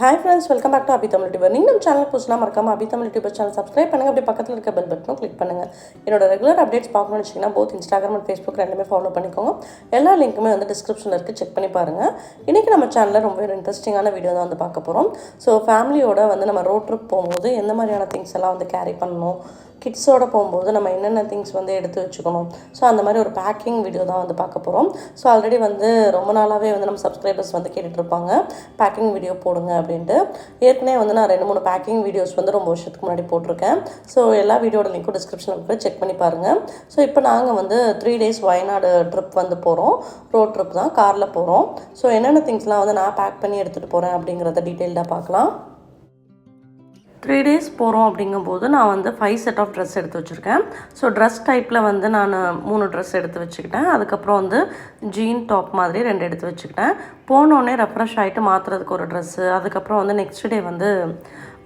Hi friends welcome back to Abhi Tamil tuber நீங்கள் நம்ம channel புதுசுனா மறக்காமல் Abhi Tamil tuber channel subscribe பண்ணுங்கள் அப்படி பக்கத்தில் இருக்க பெல் பட்டனும் கிளிக் பண்ணுங்கள் என்னோட ரெகுலர் அப்டேட்ஸ் பார்க்கணும்னு வச்சிங்கன்னா போத் இன்ஸ்டாகிராம் அண்ட் ஃபேஸ்புக் ரெண்டுமே ஃபாலோ பண்ணிக்கோங்க. எல்லா லிங்க்குமே வந்து டிஸ்கிரிப்ஷனில் இருக்குது செக் பண்ணி பாருங்கள் இன்றைக்கி நம்ம சேனலில் ரொம்ப இன்ட்ரெஸ்டிங்கான வீடியோ தான் வந்து பார்க்க போகிறோம் ஸோ ஃபேமிலியோட வந்து நம்ம ரோட் ட்ரிப் போகும்போது எந்த மாதிரியான திங்ஸ் எல்லாம் வந்து கேரி பண்ணணும்? கிட்ஸோட போகும்போது நம்ம என்னென்ன திங்ஸ் வந்து எடுத்து வச்சுக்கணும்? ஸோ அந்த மாதிரி ஒரு பேக்கிங் வீடியோ தான் வந்து பார்க்க போகிறோம் ஸோ ஆல்ரெடி வந்து ரொம்ப நாளாகவே வந்து நம்ம சப்ஸ்கிரைபர்ஸ் வந்து கேட்டுட்ருப்பாங்க பேக்கிங் வீடியோ போடுங்க அப்படின்ட்டு. ஏற்கனவே வந்து நான் ரெண்டு மூணு பேக்கிங் வீடியோஸ் வந்து ரொம்ப வருஷத்துக்கு முன்னாடி போட்டிருக்கேன். ஸோ எல்லா வீடியோட லிங்க்கும் டிஸ்கிரிப்ஷனில் கூட செக் பண்ணி பாருங்கள் ஸோ இப்போ நாங்கள் வந்து த்ரீ டேஸ் வயநாடு ட்ரிப் வந்து போகிறோம் ரோட் ட்ரிப் தான். காரில் போகிறோம் ஸோ என்னென்ன திங்ஸ்லாம் வந்து நான் பேக் பண்ணி எடுத்துகிட்டு போகிறேன் அப்படிங்கிறத டீட்டெயில்டாக பார்க்கலாம். த்ரீ டேஸ் போகிறோம் அப்படிங்கும்போது நான் வந்து ஃபைவ் செட் ஆஃப் ட்ரெஸ் எடுத்து வச்சுருக்கேன். ஸோ ட்ரெஸ் டைப்பில் வந்து நான் மூணு ட்ரெஸ் எடுத்து வச்சுக்கிட்டேன். அதுக்கப்புறம் வந்து ஜீன் டாப் மாதிரி ரெண்டு எடுத்து வச்சுக்கிட்டேன். போனோடனே ரெஃப்ரெஷ் ஆகிட்டு மாற்றுறதுக்கு ஒரு ட்ரெஸ்ஸு அதுக்கப்புறம் வந்து நெக்ஸ்ட் டே வந்து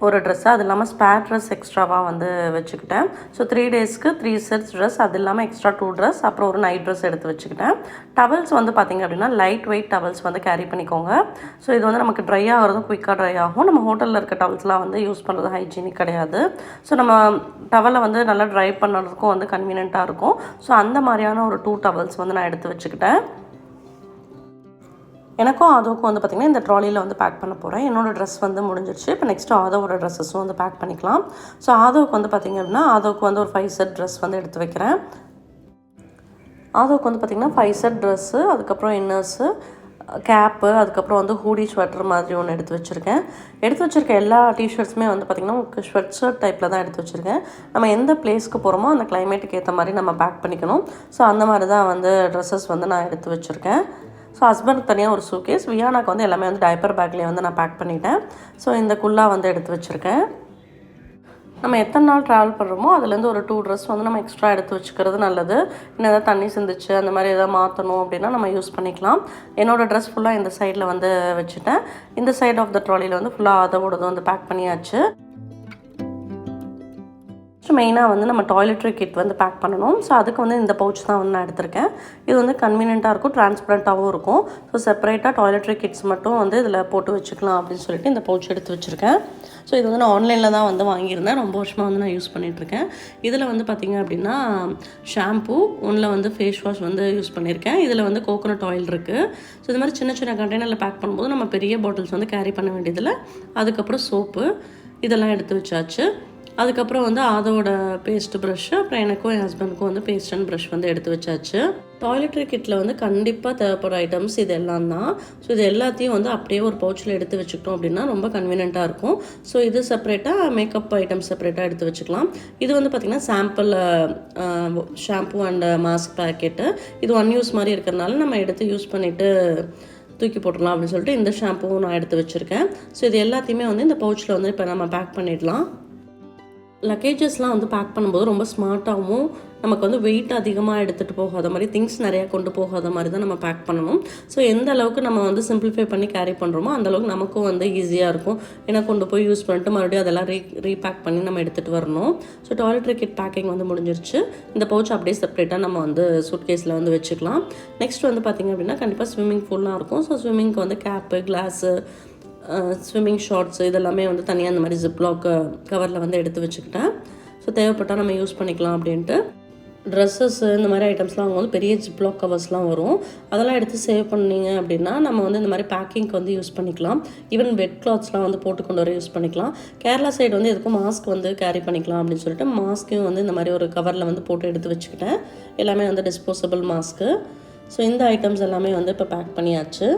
ஒரு ட்ரெஸ்ஸு அது இல்லாமல் ஸ்பேர் ட்ரெஸ் எக்ஸ்ட்ராவாக வந்து வச்சுக்கிட்டேன். ஸோ த்ரீ டேஸ்க்கு த்ரீ செட்ஸ் ட்ரெஸ் அது இல்லாமல் எக்ஸ்ட்ரா டூ ட்ரெஸ் அப்புறம் ஒரு நைட் ட்ரெஸ் எடுத்து வச்சுக்கிட்டேன். டவல்ஸ் வந்து பார்த்திங்க அப்படின்னா லைட் வெயிட் டவல்ஸ் வந்து கேரி பண்ணிக்கோங்க. ஸோ இது வந்து நமக்கு ட்ரை ஆகிறதும் குயிக்காக ட்ரை ஆகும். நம்ம ஹோட்டலில் இருக்க டவல்ஸ்லாம் வந்து யூஸ் பண்ணுறது ஹைஜீனிக் கிடையாது. ஸோ நம்ம டவலை வந்து நல்லா ட்ரை பண்ணுறதுக்கும் வந்து கன்வீனியண்ட்டாக இருக்கும். ஸோ அந்த மாதிரியான ஒரு டூ டவல்ஸ் வந்து நான் எடுத்து வச்சுக்கிட்டேன். எனக்கும் அதுவுக்கும் வந்து பார்த்திங்கன்னா இந்த ட்ராலியில் வந்து பேக் பண்ண போகிறேன் என்னோடய ட்ரெஸ் வந்து முடிஞ்சிருச்சு. இப்போ நெக்ஸ்ட்டு ஆதோவோட ட்ரெஸ்ஸஸும் வந்து பேக் பண்ணிக்கலாம். ஸோ ஆதோவுக்கு வந்து பார்த்திங்க அப்படின்னா ஆதோவுக்கு வந்து ஒரு ஃபைவ் செட் ட்ரெஸ் வந்து எடுத்து வைக்கிறேன். ஆதோவுக்கு வந்து பார்த்திங்கன்னா ஃபைவ் செட் ட்ரெஸ்ஸு அதுக்கப்புறம் இன்னர்ஸு கேப்பு அதுக்கப்புறம் வந்து ஹூடி ஸ்வெட்டர் மாதிரி ஒன்று எடுத்து வச்சுருக்கேன். எடுத்து வச்சுருக்க எல்லா டிஷர்ட்ஸுமே வந்து பார்த்திங்கன்னா உங்களுக்கு ஸ்வெட் ஷர்ட் டைப்பில் தான் எடுத்து வச்சுருக்கேன். நம்ம எந்த பிளேஸ்க்கு போகிறோமோ அந்த கிளைமேட்டுக்கு ஏற்ற மாதிரி நம்ம பேக் பண்ணிக்கணும். ஸோ அந்த மாதிரி தான் வந்து ட்ரெஸ்ஸஸ் வந்து நான் எடுத்து வச்சுருக்கேன். ஸோ ஹஸ்பண்டுக்கு தனியாக ஒரு சூக்கேஸ் வியானாக்கு வந்து எல்லாமே வந்து டைப்பர் பேக்லேயே வந்து நான் பேக் பண்ணிட்டேன். ஸோ இந்த குல்லா வந்து எடுத்து வச்சுருக்கேன். நம்ம எத்தனை நாள் ட்ராவல் பண்ணுறோமோ அதுலேருந்து ஒரு டூ ட்ரெஸ் வந்து நம்ம எக்ஸ்ட்ரா எடுத்து வச்சுக்கிறது நல்லது. இன்னும் எதாவது தண்ணி சிந்துச்சு அந்த மாதிரி எதாவது மாற்றணும் அப்படின்னா நம்ம யூஸ் பண்ணிக்கலாம். என்னோடய ட்ரெஸ் ஃபுல்லாக இந்த சைடில் வந்து வச்சுட்டேன். இந்த சைட் ஆஃப் த ட்ராலியில் வந்து ஃபுல்லாக அதோடது வந்து பேக் பண்ணியாச்சு. ஸோ மெயினாக வந்து நம்ம டாய்லெட்ரி கிட் வந்து பேக் பண்ணணும். ஸோ அதுக்கு வந்து இந்த பவுச் தான் வந்து நான் எடுத்திருக்கேன். இது வந்து கன்வீனியண்ட்டாக இருக்கும் டிரான்ஸ்பரண்ட்டாகவும் இருக்கும். ஸோ செப்பரேட்டாக டாய்லெட்ரி கிட்ஸ் மட்டும் வந்து இதில் போட்டு வச்சுக்கலாம் அப்படின்னு சொல்லிட்டு இந்த பவுச் எடுத்து வச்சுருக்கேன். ஸோ இது வந்து நான் ஆன்லைனில் தான் வந்து வாங்கியிருந்தேன். ரொம்ப வருஷமாக வந்து நான் யூஸ் பண்ணிகிட்ருக்கேன் இதில் வந்து பார்த்திங்க அப்படின்னா ஷாம்பூ ஒன்றில் வந்து ஃபேஸ் வாஷ் வந்து யூஸ் பண்ணியிருக்கேன். இதில் வந்து கோகோனட் ஆயில் இருக்குது ஸோ இது மாதிரி சின்ன சின்ன கண்டெய்னரில் பேக் பண்ணும்போது நம்ம பெரிய பாட்டில்ஸ் வந்து கேரி பண்ண வேண்டியதில்லை. அதுக்கப்புறம் சோப்பு இதெல்லாம் எடுத்து வச்சாச்சு. அதுக்கப்புறம் வந்து அதோட பேஸ்ட் ப்ரஷ்ஷு அப்புறம் எனக்கும் என் ஹஸ்பண்டுக்கும் வந்து பேஸ்ட் அண்ட் ப்ரஷ் வந்து எடுத்து வச்சாச்சு. டாய்லெட்ரி கிட்டில் வந்து கண்டிப்பாக தேவைப்படுற ஐட்டம்ஸ் இது எல்லாம் தான். ஸோ இது எல்லாத்தையும் வந்து அப்படியே ஒரு பவுச்சில் எடுத்து வச்சுக்கிட்டோம் அப்படின்னா ரொம்ப கன்வீனியண்ட்டாக இருக்கும். ஸோ இது செப்பரேட்டாக மேக்கப் ஐட்டம் செப்பரேட்டாக எடுத்து வச்சுக்கலாம். இது வந்து பார்த்திங்கன்னா sample shampoo and mask packet இது ஒன் யூஸ் மாதிரி இருக்கிறதுனால நம்ம எடுத்து யூஸ் பண்ணிவிட்டு தூக்கி போட்டுடலாம் அப்படின்னு சொல்லிட்டு இந்த ஷாம்புவும் நான் எடுத்து வச்சுருக்கேன். ஸோ இது எல்லாத்தையுமே வந்து இந்த பவுச்சில் வந்து இப்போ நம்ம பேக் பண்ணிடலாம். லக்கேஜஸ்லாம் வந்து பேக் பண்ணும்போது ரொம்ப ஸ்மார்ட்டாகவும் நமக்கு வந்து வெயிட் அதிகமாக எடுத்துகிட்டு போகாத மாதிரி திங்ஸ் நிறையா கொண்டு போகாத மாதிரி தான் நம்ம பேக் பண்ணணும். ஸோ எந்த அளவுக்கு நம்ம வந்து சிம்பிளிஃபை பண்ணி கேரி பண்ணுறோமோ அந்த அளவுக்கு நமக்கும் வந்து ஈஸியாக இருக்கும். ஏன்னா கொண்டு போய் யூஸ் பண்ணிட்டு மறுபடியும் அதெல்லாம் ரீ ரீபேக் பண்ணி நம்ம எடுத்துகிட்டு வரணும். ஸோ டாய்லெட்ரி கிட் பேக்கிங் வந்து முடிஞ்சிருச்சு. இந்த பவுச் அப்படியே செப்பரேட்டாக நம்ம வந்து சூட் கேஸில் வந்து வச்சுக்கலாம். நெக்ஸ்ட் வந்து பார்த்திங்க அப்படின்னா கண்டிப்பாக ஸ்விம்மிங் பூல்லாம் இருக்கும். ஸோ ஸ்விம்மிங்க்கு வந்து கேப்பு கிளாஸு ஸ்விம்மிங் ஷார்ட்ஸு இதெல்லாமே வந்து தனியாக அந்த மாதிரி ஜிப்லாக் கவரில் வந்து எடுத்து வச்சுக்கிட்டேன். ஸோ தேவைப்பட்டால் நம்ம யூஸ் பண்ணிக்கலாம் அப்படின்ட்டு. ட்ரெஸ்ஸஸ் இந்த மாதிரி ஐட்டம்ஸ்லாம் அவங்க வந்து பெரிய ஜிப்லாக் கவர்ஸ்லாம் வரும். அதெல்லாம் எடுத்து சேவ் பண்ணீங்க அப்படின்னா நம்ம வந்து இந்த மாதிரி பேக்கிங்க்கு வந்து யூஸ் பண்ணிக்கலாம். ஈவன் பெட் கிளாத்ஸ்லாம் வந்து போட்டு கொண்டு வர யூஸ் பண்ணிக்கலாம். கேரளா சைடு வந்து எதுக்கும் மாஸ்க் வந்து கேரி பண்ணிக்கலாம் அப்படின்னு சொல்லிட்டு மாஸ்க்கையும் வந்து இந்த மாதிரி ஒரு கவரில் வந்து போட்டு எடுத்து வச்சுக்கிட்டேன். எல்லாமே வந்து டிஸ்போசபிள் மாஸ்க்கு ஸோ இந்த ஐட்டம்ஸ் எல்லாமே வந்து இப்போ பேக் பண்ணியாச்சு.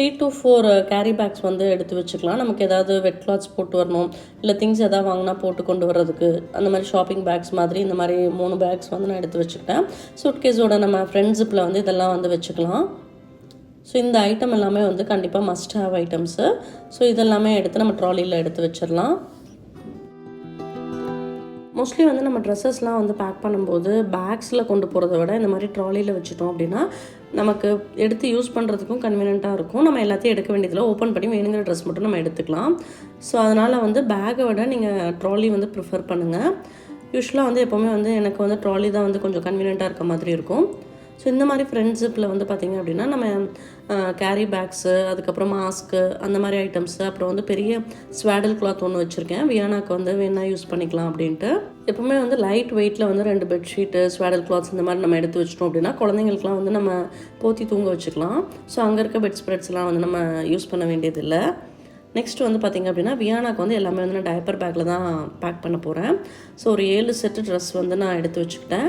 Three to four carry bags வந்து எடுத்து வச்சுக்கலாம். நமக்கு ஏதாவது வெட் கிளாத்ஸ் போட்டு வரணும். இல்லை திங்ஸ் எதாவது வாங்கினா போட்டு கொண்டு வர்றதுக்கு. அந்த மாதிரி ஷாப்பிங் பேக்ஸ் மாதிரி இந்த மாதிரி மூணு பேக்ஸ் வந்து நான் எடுத்து வச்சுக்கிட்டேன். சூட்கேஸோட நம்ம ஃப்ரெண்ட்ஸிப்பில் வந்து இதெல்லாம் வந்து வச்சுக்கலாம். ஸோ இந்த ஐட்டம் எல்லாமே வந்து கண்டிப்பாக மஸ்ட் ஹேவ் ஐட்டம்ஸு ஸோ இதெல்லாமே எடுத்து நம்ம ட்ராலியில் எடுத்து வச்சிடலாம். மோஸ்ட்லி வந்து நம்ம ட்ரெஸ்ஸஸ்லாம் வந்து பேக் பண்ணும்போது பேக்ஸில் கொண்டு போகிறத விட இந்த மாதிரி ட்ராலியில் வச்சுட்டோம் அப்படின்னா நமக்கு எடுத்து யூஸ் பண்ணுறதுக்கும் கன்வீனியண்ட்டாக இருக்கும். நம்ம எல்லாத்தையும் எடுக்க வேண்டியதில் ஓப்பன் பண்ணி வேணுங்கிற ட்ரெஸ் மட்டும் நம்ம எடுத்துக்கலாம். ஸோ அதனால் வந்து பேக்கை விட நீங்கள் ட்ராலி வந்து ப்ரிஃபர் பண்ணுங்கள் யூஸ்வலாக வந்து எப்போவுமே வந்து எனக்கு வந்து ட்ராலி தான் வந்து கொஞ்சம் கன்வீனியண்ட்டாக இருக்க மாதிரி இருக்கும். ஸோ இந்த மாதிரி ஃப்ரெண்ட்ஷிப்பில் வந்து பார்த்திங்க அப்படின்னா நம்ம கேரி பேக்ஸு அதுக்கப்புறம் மாஸ்க்கு அந்த மாதிரி ஐட்டம்ஸு அப்புறம் வந்து பெரிய ஸ்வேடல் கிளாத் ஒன்று வச்சுருக்கேன். வியானாக்கு வந்து வேணால் யூஸ் பண்ணிக்கலாம் அப்படின்ட்டு. எப்பவுமே வந்து லைட் வெயிட்டில் வந்து ரெண்டு பெட்ஷீட்டு ஸ்வேடல் கிளாத்ஸ் இந்த மாதிரி நம்ம எடுத்து வச்சிட்டோம் அப்படின்னா குழந்தைங்களுக்குலாம் வந்து நம்ம போத்தி தூங்க வச்சுக்கலாம். ஸோ அங்கே இருக்க பெட் ஸ்ப்ரெட்ஸ்லாம் வந்து நம்ம யூஸ் பண்ண வேண்டியதில்லை. நெக்ஸ்ட் வந்து பார்த்திங்க அப்படின்னா வியானாக்கு வந்து எல்லாமே வந்து நான் டயப்பர் பேக்கில் தான் பேக் பண்ண போகிறேன் ஸோ ஒரு ஏழு செட்டு ட்ரெஸ் வந்து நான் எடுத்து வச்சுக்கிட்டேன்.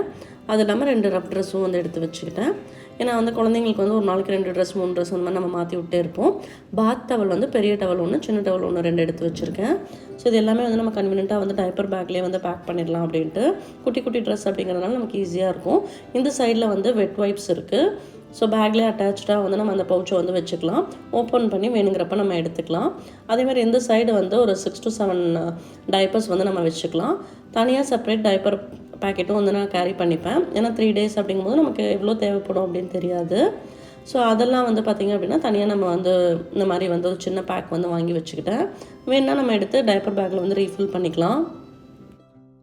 அது இல்லாமல் ரெண்டு ரப் ட்ரெஸ்ஸும் வந்து எடுத்து வச்சுக்கிட்டேன். ஏன்னா வந்து குழந்தைங்களுக்கு வந்து ஒரு நாளைக்கு ரெண்டு ட்ரெஸ் மூணு ட்ரெஸ் அந்த மாதிரி நம்ம மாற்றி விட்டே இருப்போம். பாத் டவல் வந்து பெரிய டவல் ஒன்று சின்ன டவல் ஒன்று ரெண்டு எடுத்து வச்சுருக்கேன். ஸோ இது எல்லாமே வந்து நம்ம கன்வீனியண்ட்டாக வந்து டைப்பர் பேக்லேயே வந்து பேக் பண்ணிடலாம் அப்படின்ட்டு. குட்டி குட்டி ட்ரெஸ் அப்படிங்கிறதுனால நமக்கு ஈஸியாக இருக்கும். இந்த சைடில் வந்து வெட் வைப்ஸ் இருக்குது ஸோ பேக்லேயே அட்டாச்சாக வந்து நம்ம அந்த பவுச்சை வந்து வச்சுக்கலாம். ஓப்பன் பண்ணி வேணுங்கிறப்ப நம்ம எடுத்துக்கலாம். அதேமாதிரி இந்த சைடு வந்து ஒரு சிக்ஸ் டு செவன் டைப்பர்ஸ் வந்து நம்ம வச்சுக்கலாம். தனியாக செப்பரேட் டைப்பர் பேக்கெட்டும் வந்து நான் கேரி பண்ணிப்பேன். ஏன்னா த்ரீ டேஸ் அப்படிங்கும்போது நமக்கு எவ்வளோ தேவைப்படும் அப்படின்னு தெரியாது. ஸோ அதெல்லாம் வந்து பார்த்திங்க அப்படின்னா தனியாக நம்ம வந்து இந்த மாதிரி வந்து ஒரு சின்ன பேக் வந்து வாங்கி வச்சுக்கிட்டேன். வேணால் நம்ம எடுத்து டைப்பர் பேக்கில் வந்து ரீஃபில் பண்ணிக்கலாம்.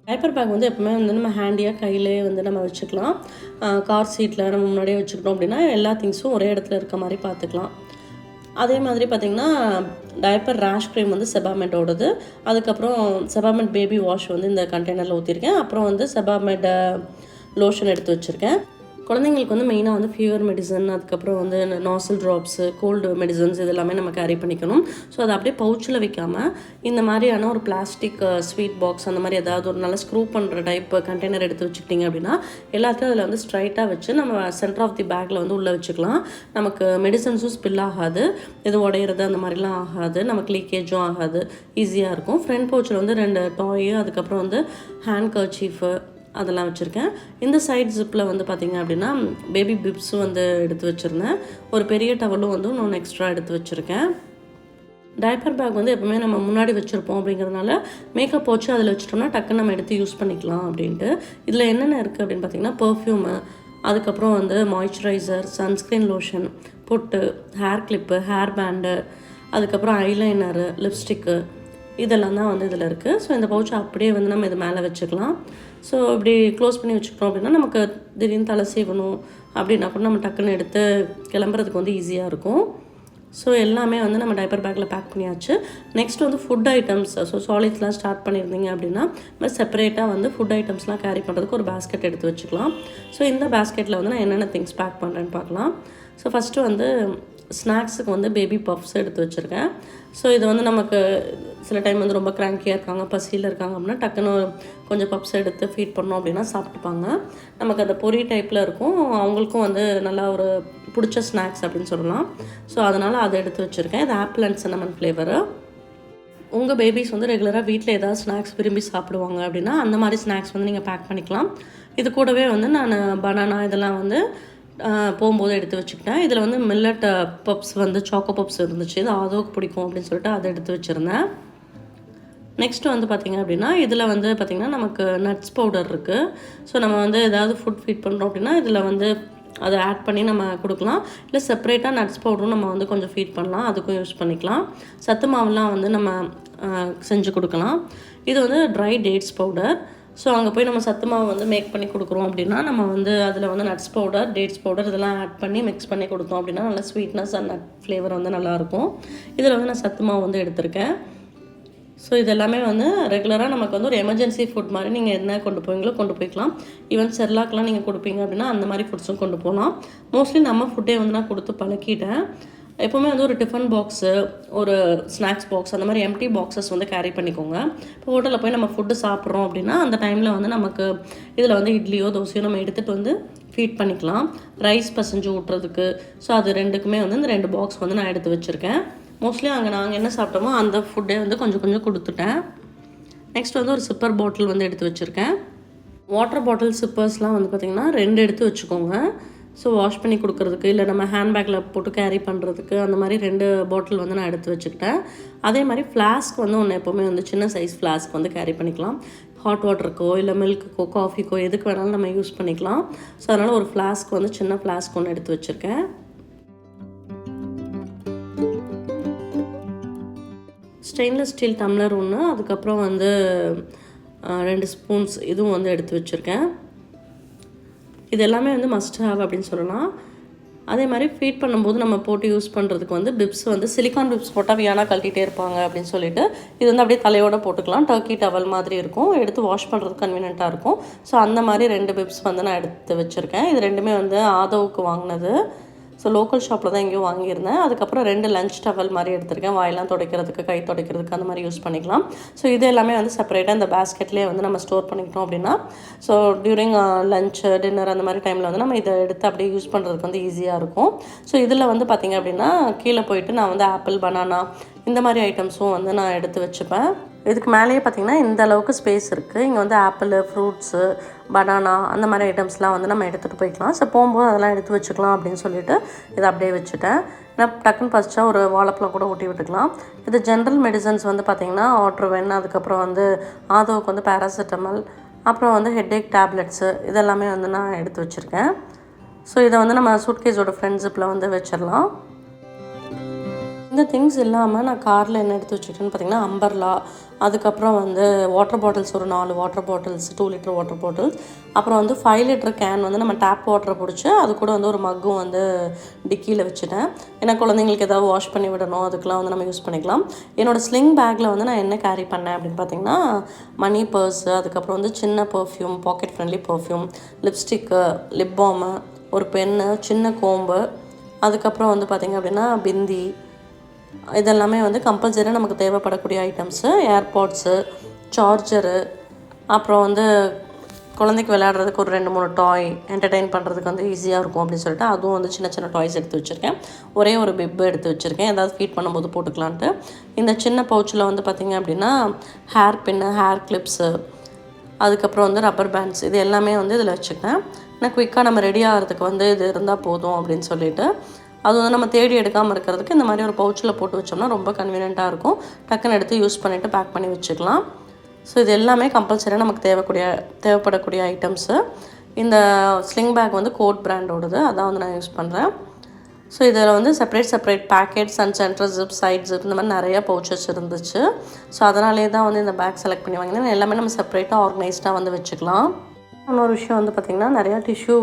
டைப்பர் பேக் வந்து எப்பவுமே வந்து நம்ம ஹேண்டியாக கையிலே வந்து நம்ம வச்சுக்கலாம். கார் சீட்டில் நம்ம முன்னாடியே வச்சுக்கிட்டோம் அப்படின்னா எல்லா திங்ஸும் ஒரே இடத்துல இருக்க மாதிரி பார்த்துக்கலாம் அதே மாதிரி பார்த்திங்கன்னா டயப்பர் ரேஷ் க்ரீம் வந்து செபாமெட்டோடது அதுக்கப்புறம் செபாமெட் பேபி வாஷ் வந்து இந்த கண்டெய்னரில் ஊற்றிருக்கேன் அப்புறம் வந்து செபாமெட் லோஷன் uh, எடுத்து வச்சுருக்கேன். குழந்தைங்களுக்கு வந்து மெயினாக வந்து ஃபீவர் மெடிசன் அதுக்கப்புறம் வந்து நாசல் ட்ராப்ஸு கோல்டு மெடிசன்ஸ் இது எல்லாமே நம்ம கேரி பண்ணிக்கணும். ஸோ அதை அப்படியே பவுச்சில் வைக்காமல் இந்த மாதிரியான ஒரு பிளாஸ்டிக் ஸ்வீட் பாக்ஸ் அந்த மாதிரி ஏதாவது ஒரு நல்ல ஸ்க்ரூ பண்ணுற டைப் கண்டெய்னர் எடுத்து வச்சுக்கிட்டிங்க அப்படின்னா எல்லாத்தையும் அதில் வந்து ஸ்ட்ரைட்டாக வச்சு நம்ம சென்டர் ஆஃப் தி பேக்கில் வந்து உள்ளே வச்சுக்கலாம். நமக்கு மெடிசன்ஸும் ஸ்பில் ஆகாது. எதுவும் உடையிறது அந்த மாதிரிலாம் ஆகாது. நமக்கு லீக்கேஜும் ஆகாது. ஈஸியாக இருக்கும். ஃப்ரண்ட் பவுச்சில் வந்து ரெண்டு டாய் அதுக்கப்புறம் வந்து ஹேண்ட் கர்ச்சீஃபு அதெல்லாம் வச்சுருக்கேன். இந்த சைட் ஜிப்பில் வந்து பார்த்திங்க அப்படின்னா பேபி பிப்ஸும் வந்து எடுத்து வச்சுருந்தேன். ஒரு பெரிய டவலும் வந்து இன்னொன்று எக்ஸ்ட்ரா எடுத்து வச்சுருக்கேன். டைப்பர் பேக் வந்து எப்பவுமே நம்ம முன்னாடி வச்சுருப்போம் அப்படிங்கிறதுனால மேக்கப் போச்சு அதில் வச்சுட்டோம்னா டக்குன்னு நம்ம எடுத்து யூஸ் பண்ணிக்கலாம் அப்படின்ட்டு. இதில் என்னென்ன இருக்குது அப்படின்னு பார்த்தீங்கன்னா பர்ஃப்யூமு அதுக்கப்புறம் வந்து மாய்ஸ்சரைசர் சன்ஸ்க்ரீன் லோஷன் பொட்டு ஹேர் கிளிப்பு ஹேர் பேண்டு அதுக்கப்புறம் ஐலைனரு லிப்ஸ்டிக்கு இதெல்லாம் தான் வந்து இதில் இருக்குது ஸோ இந்த பவுச்சை அப்படியே வந்து நம்ம இது மேலே வச்சுக்கலாம். ஸோ இப்படி க்ளோஸ் பண்ணி வச்சுக்கிட்டோம் அப்படின்னா நமக்கு திடீர்னு தலை சீவணும் அப்படின்னா கூட நம்ம டக்குன்னு எடுத்து கிளம்புறதுக்கு வந்து ஈஸியாக இருக்கும். ஸோ எல்லாமே வந்து நம்ம டைப்பர் பேக்கில் பேக் பண்ணியாச்சு. நெக்ஸ்ட் வந்து ஃபுட் ஐட்டம்ஸ் ஸோ சாலிட்ஸ்லாம் ஸ்டார்ட் பண்ணியிருந்தீங்க அப்படின்னா நம்ம செப்பரேட்டாக வந்து ஃபுட் ஐட்டம்ஸ்லாம் கேரி பண்ணுறதுக்கு ஒரு பேஸ்கெட் எடுத்து வச்சுக்கலாம். ஸோ இந்த பேஸ்கெட்டில் வந்து நான் என்னென்ன திங்ஸ் பேக் பண்ணுறேன்னு பார்க்கலாம். ஸோ ஃபஸ்ட்டு வந்து ஸ்நாக்ஸுக்கு வந்து பேபி பஃப்ஸ் எடுத்து வச்சுருக்கேன். ஸோ இது வந்து நமக்கு சில டைம் வந்து ரொம்ப கிராங்கியாக இருக்காங்க பசியில் இருக்காங்க அப்படின்னா டக்குன்னு கொஞ்சம் பப்ஸ் எடுத்து ஃபீட் பண்ணோம் அப்படின்னா சாப்பிட்டுப்பாங்க. நமக்கு அந்த பொரி டைப்பில் இருக்கும். அவங்களுக்கும் வந்து நல்லா ஒரு பிடிச்ச ஸ்நாக்ஸ் அப்படின்னு சொல்லலாம். ஸோ அதனால் அதை எடுத்து வச்சுருக்கேன். இது ஆப்பிள் அண்ட் சின்னமன் ஃப்ளேவரு உங்கள் பேபிஸ் வந்து ரெகுலராக வீட்டில் ஏதாவது ஸ்நாக்ஸ் விரும்பி சாப்பிடுவாங்க அப்படின்னா அந்த மாதிரி ஸ்நாக்ஸ் வந்து நீங்கள் பேக் பண்ணிக்கலாம். இது கூடவே வந்து நான் பனானா இதெல்லாம் வந்து போகும்போது எடுத்து வச்சுக்கிட்டேன். இதில் வந்து மில்லட் பப்ஸ் வந்து சாக்கோ பப்ஸ் இருந்துச்சு. இது ஆதோக்கு பிடிக்கும் அப்படின்னு சொல்லிட்டு அதை எடுத்து வச்சுருந்தேன். நெக்ஸ்ட்டு வந்து பார்த்திங்க அப்படின்னா இதில் வந்து பார்த்திங்கன்னா நமக்கு நட்ஸ் பவுடர் இருக்குது ஸோ நம்ம வந்து ஏதாவது ஃபுட் ஃபீட் பண்ணுறோம் அப்படின்னா இதில் வந்து அதை ஆட் பண்ணி நம்ம கொடுக்கலாம். இல்லை செப்பரேட்டாக நட்ஸ் பவுடரும் நம்ம வந்து கொஞ்சம் ஃபீட் பண்ணலாம். அதுக்கும் யூஸ் பண்ணிக்கலாம். சத்து மாவுலாம் வந்து நம்ம செஞ்சு கொடுக்கலாம். இது வந்து ட்ரை டேட்ஸ் பவுடர் ஸோ அங்கே போய் நம்ம சத்து மாவு வந்து மேக் பண்ணி கொடுக்குறோம் அப்படின்னா நம்ம வந்து அதில் வந்து நட்ஸ் பவுடர் டேட்ஸ் பவுடர் இதெல்லாம் ஆட் பண்ணி மிக்ஸ் பண்ணி கொடுத்தோம் அப்படின்னா நல்லா ஸ்வீட்னஸ் அண்ட் நட் ஃப்ளேவர் வந்து நல்லாயிருக்கும். இதில் வந்து நான் சத்து மாவு வந்து எடுத்திருக்கேன். ஸோ இதெல்லாமே வந்து ரெகுலராக நமக்கு வந்து ஒரு எமர்ஜென்சி ஃபுட் மாதிரி நீங்கள் என்ன கொண்டு போவீங்களோ கொண்டு போய்க்கலாம். ஈவன் செர்லாக்லாம் நீங்கள் கொடுப்பீங்க அப்படின்னா அந்த மாதிரி ஃபுட்ஸும் கொண்டு போகலாம். மோஸ்ட்லி நம்ம ஃபுட்டே வந்து நான் கொடுத்து பழக்கிட்டேன். எப்போவுமே வந்து ஒரு டிஃபன் பாக்ஸு ஒரு ஸ்நாக்ஸ் பாக்ஸ் அந்த மாதிரி எம்டி பாக்ஸஸ் வந்து கேரி பண்ணிக்கோங்க. இப்போ ஹோட்டலில் போய் நம்ம ஃபுட்டு சாப்பிட்றோம் அப்படின்னா அந்த டைமில் வந்து நமக்கு இதில் வந்து இட்லியோ தோசையோ நம்ம எடுத்துகிட்டு வந்து ஃபீட் பண்ணிக்கலாம். ரைஸ் பசஞ்சு ஊட்டுறதுக்கு. ஸோ அது ரெண்டுக்குமே வந்து இந்த ரெண்டு பாக்ஸ் வந்து நான் எடுத்து வச்சுருக்கேன். மோஸ்ட்லி அங்கே நாங்கள் என்ன சாப்பிட்டோமோ அந்த ஃபுட்டே வந்து கொஞ்சம் கொஞ்சம் கொடுத்துட்டேன். நெக்ஸ்ட் வந்து ஒரு சிப்பர் பாட்டில் வந்து எடுத்து வச்சுருக்கேன். வாட்டர் பாட்டில் சிப்பர்ஸ்லாம் வந்து பார்த்திங்கன்னா ரெண்டு எடுத்து வச்சுக்கோங்க. ஸோ வாஷ் பண்ணி கொடுக்குறதுக்கு இல்லை நம்ம ஹேண்ட்பேக்கில் போட்டு கேரி பண்ணுறதுக்கு அந்த மாதிரி ரெண்டு பாட்டில் வந்து நான் எடுத்து வச்சுக்கிட்டேன். அதே மாதிரி ஃப்ளாஸ்க் வந்து ஒன்று எப்போவுமே வந்து சின்ன சைஸ் ஃப்ளாஸ்க் வந்து கேரி பண்ணிக்கலாம். ஹாட் வாட்டருக்கோ இல்லை மில்க்குக்கோ காஃபிக்கோ எதுக்கு வேணாலும் நம்ம யூஸ் பண்ணிக்கலாம். ஸோ அதனால் ஒரு ஃப்ளாஸ்க் வந்து சின்ன ஃப்ளாஸ்க் ஒன்று எடுத்து வச்சுருக்கேன். ஸ்டெயின்லெஸ் ஸ்டீல் டம்ளர் ஒன்று அதுக்கப்புறம் வந்து ரெண்டு ஸ்பூன்ஸ் இதுவும் வந்து எடுத்து வச்சுருக்கேன். இது எல்லாமே வந்து மஸ்ட் ஹாவ் அப்படின்னு சொல்லலாம். அதே மாதிரி ஃபீட் பண்ணும்போது நம்ம போட்டு யூஸ் பண்ணுறதுக்கு வந்து பிப்ஸ் வந்து சிலிக்கான் பிப்ஸ் போட்டால் வியானா கழட்டிகிட்டே இருப்பாங்க அப்படின்னு சொல்லிட்டு இது வந்து அப்படியே தலையோட போட்டுக்கலாம். டர்க்கி டவல் மாதிரி இருக்கும். எடுத்து வாஷ் பண்ணுறதுக்கு கன்வீனியண்ட்டாக இருக்கும். ஸோ அந்த மாதிரி ரெண்டு பிப்ஸ் வந்து நான் எடுத்து வச்சுருக்கேன். இது ரெண்டுமே வந்து ஆதவுக்கு வாங்கினது. ஸோ லோக்கல் ஷாப்பில் தான் எங்கேயும் வாங்கியிருந்தேன். அதுக்கப்புறம் ரெண்டு லஞ்ச் டவல் மாதிரி எடுத்திருக்கேன். வாயெல்லாம் துடைக்கிறதுக்கு கை துடைக்கிறதுக்கு அந்த மாதிரி யூஸ் பண்ணிக்கலாம். ஸோ இது எல்லாமே வந்து செப்பரேட்டாக இந்த பேஸ்கெட்லேயே வந்து நம்ம ஸ்டோர் பண்ணிக்கிட்டோம் அப்படின்னா ஸோ டியூரிங் லஞ்ச் டின்னர் அந்த மாதிரி டைமில் வந்து நம்ம இதை எடுத்து அப்படியே யூஸ் பண்ணுறதுக்கு வந்து ஈஸியாக இருக்கும். ஸோ இதில் வந்து பார்த்திங்க அப்படின்னா கீழே போயிட்டு நான் வந்து ஆப்பிள் பனானா இந்த மாதிரி ஐட்டம்ஸும் வந்து நான் எடுத்து வச்சுப்பேன். இதுக்கு மேலேயே பார்த்திங்கன்னா இந்த அளவுக்கு ஸ்பேஸ் இருக்குது இங்கே வந்து ஆப்பிள் ஃப்ரூட்ஸு பனானா அந்த மாதிரி ஐட்டம்ஸ்லாம் வந்து நம்ம எடுத்துகிட்டு போய்க்கலாம். ஸோ போகும்போது அதெல்லாம் எடுத்து வச்சுக்கலாம் அப்படின்னு சொல்லிட்டு இதை அப்படியே வச்சுட்டேன். நான் டக்குன்னு ஃபஸ்ட்டாக ஒரு வாழைப்பழம் கூட ஊட்டி விட்டுக்கலாம். இது ஜென்ரல் மெடிசன்ஸ் வந்து பார்த்திங்கன்னா ஆட்ருவென் அதுக்கப்புறம் வந்து ஆதோவுக்கு வந்து பேராசிட்டமல் அப்புறம் வந்து ஹெட்டேக் டேப்லெட்ஸு இதெல்லாமே வந்து நான் எடுத்து வச்சுருக்கேன். ஸோ இதை வந்து நம்ம சூட்கேஸோட ஃப்ரெண்ட்ஸிப்பில் வந்து வச்சிடலாம். இந்த திங்ஸ் இல்லாமல் நான் காரில் என்ன எடுத்து வச்சுக்கிட்டேன்னு பார்த்தீங்கன்னா அம்பர்லா அதுக்கப்புறம் வந்து வாட்டர் பாட்டில்ஸ் ஒரு நாலு water bottles two litre water bottles அப்புறம் வந்து ஃபைவ் லிட்டர் கேன் வந்து நம்ம டேப் வாட்டரை பிடிச்சி அது கூட வந்து ஒரு மக்கும் வந்து டிக்கியில் வச்சுட்டேன். ஏன்னா குழந்தைங்களுக்கு ஏதாவது வாஷ் பண்ணி விடணும் அதுக்கெலாம் வந்து நம்ம யூஸ் பண்ணிக்கலாம். என்னோடய ஸ்லிங் பேக்கில் வந்து நான் என்ன கேரி பண்ணேன் அப்படின்னு பார்த்தீங்கன்னா மணி பர்ஸு அதுக்கப்புறம் வந்து சின்ன perfume pocket friendly perfume lipstick lip balm ஒரு பென்னு சின்ன கோம்பு அதுக்கப்புறம் வந்து பார்த்திங்க அப்படின்னா பிந்தி இதெல்லாமே வந்து கம்பல்சரியாக நமக்கு தேவைப்படக்கூடிய ஐட்டம்ஸு ஏர்பாட்ஸு சார்ஜரு அப்புறம் வந்து குழந்தைக்கு விளையாடுறதுக்கு ஒரு ரெண்டு மூணு டாய் என்டர்டெயின் பண்ணுறதுக்கு வந்து ஈஸியாக இருக்கும் அப்படின்னு சொல்லிட்டு அதுவும் வந்து சின்ன சின்ன டாய்ஸ் எடுத்து வச்சுருக்கேன். ஒரே ஒரு பிப்பு எடுத்து வச்சுருக்கேன். ஏதாவது ஃபீட் பண்ணும்போது போட்டுக்கலான்ட்டு. இந்த சின்ன பவுச்சில் வந்து பார்த்திங்க அப்படின்னா ஹேர் பின்னு ஹேர் கிளிப்ஸு அதுக்கப்புறம் வந்து ரப்பர் பேண்ட்ஸ் இது எல்லாமே வந்து இதில் வச்சுக்கிட்டேன் நான் குயிக்காக நம்ம ரெடி ஆகிறதுக்கு வந்து இது இருந்தால் போதும் அப்படின்னு சொல்லிட்டு அது வந்து நம்ம தேடி எடுக்காமல் இருக்கிறதுக்கு இந்த மாதிரி ஒரு பவுச்சில் போட்டு வச்சோம்னா ரொம்ப கன்வீனியண்ட்டாக இருக்கும். டக்குன்னு எடுத்து யூஸ் பண்ணிவிட்டு பேக் பண்ணி வச்சுக்கலாம். ஸோ இது எல்லாமே கம்பல்சரியாக நமக்கு தேவைக்கூடிய தேவைப்படக்கூடிய ஐட்டம்ஸு இந்த ஸ்லிங் பேக் வந்து கோட் பிராண்டோடது அதான் வந்து நான் யூஸ் பண்ணுறேன் ஸோ இதில் வந்து separate separate packets and central zip side zip இந்த மாதிரி நிறைய பவுச்சஸ் இருந்துச்சு. ஸோ அதனாலே தான் வந்து இந்த பேக் செலக்ட் பண்ணி வாங்கினேன். எல்லாமே நம்ம செப்பரேட்டாக ஆர்கனைஸ்டாக வந்து வச்சுக்கலாம். இன்னொரு விஷயம் வந்து பார்த்திங்கன்னா நிறையா டிஷ்யூ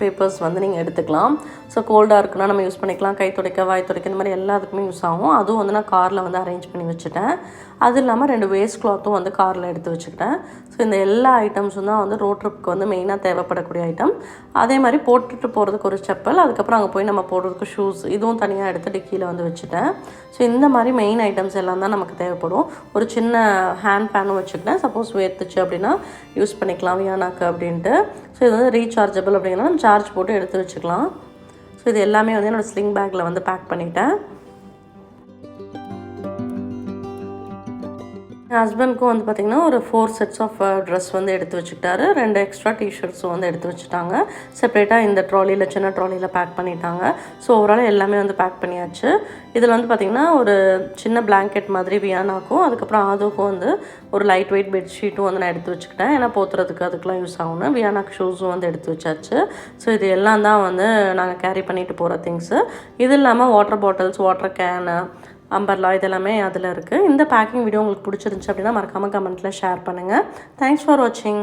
பேப்பர்ஸ் வந்து நீங்கள் எடுத்துக்கலாம். ஸோ கோல்டாக இருக்குன்னா நம்ம யூஸ் பண்ணிக்கலாம். கை துடைக்க வாய் துடைக்க இந்த மாதிரி எல்லாத்துக்குமே யூஸ் ஆகும். அதுவும் வந்து நான் காரில் வந்து அரேஞ்ச் பண்ணி வச்சுட்டேன். அது இல்லாமல் ரெண்டு வேஸ்ட் கிளாத்தும் வந்து காரில் எடுத்து வச்சுக்கிட்டேன். ஸோ இந்த எல்லா ஐட்டம்ஸும் தான் வந்து ரோட் ட்ரிப்புக்கு வந்து மெயினாக தேவைப்படக்கூடிய ஐட்டம் அதே மாதிரி போட்டுட்டு போகிறதுக்கு ஒரு செப்பல். அதுக்கப்புறம் அங்கே போய் நம்ம போடுறதுக்கு ஷூஸ் இதுவும் தனியாக எடுத்து டிக்கியில் வந்து வச்சுட்டேன். ஸோ இந்த மாதிரி மெயின் ஐட்டம்ஸ் எல்லாம் தான் நமக்கு தேவைப்படும். ஒரு சின்ன ஹேண்ட் பேனும் வச்சுக்கிட்டேன். சப்போஸ் வேர்த்துச்சு அப்படின்னா யூஸ் பண்ணிக்கலாம். வியானாக்கு அப்படின்ட்டு. ஸோ இது வந்து ரீசார்ஜபிள் அப்படிங்கிறத நம்ம சார்ஜ் போட்டு எடுத்து வச்சுக்கலாம். ஸோ இது எல்லாமே வந்து என்னோடய ஸ்லிங் பேக்கில் வந்து பேக் பண்ணிட்டேன். ஹஸ்பண்ட்க்கும் வந்து பார்த்திங்கன்னா ஒரு ஃபோர் செட்ஸ் ஆஃப் ட்ரெஸ் வந்து எடுத்து வச்சுக்கிட்டாரு. ரெண்டு எக்ஸ்ட்ரா டிஷர்ட்ஸும் வந்து எடுத்து வச்சுட்டாங்க. செப்பரேட்டாக இந்த ட்ராலியில் சின்ன ட்ராலியில் பேக் பண்ணிட்டாங்க. ஸோ ஓவரால் எல்லாமே வந்து பேக் பண்ணியாச்சு. இதில் வந்து பார்த்திங்கன்னா ஒரு சின்ன பிளாங்கெட் மாதிரி வியானாக்கும். அதுக்கப்புறம் அதுக்கும் வந்து ஒரு லைட் வெயிட் பெட்ஷீட்டும் வந்து நான் எடுத்து வச்சுக்கிட்டேன். ஏன்னா போத்துறதுக்கு அதுக்கெலாம் யூஸ் ஆகணும். வியானாக்கு ஷூஸும் வந்து எடுத்து வச்சாச்சு. ஸோ இது எல்லாம் தான் வந்து நாங்கள் கேரி பண்ணிட்டு போகிற திங்ஸு இது இல்லாமல் water bottles water can umbrella இதெல்லாமே அதில் இருக்குது. இந்த பேக்கிங் வீடியோ உங்களுக்கு பிடிச்சிருந்துச்சி அப்படின்னா மறக்காமல் கமெண்ட்டில் ஷேர் பண்ணுங்கள். தேங்க்ஸ் ஃபார் வாட்சிங்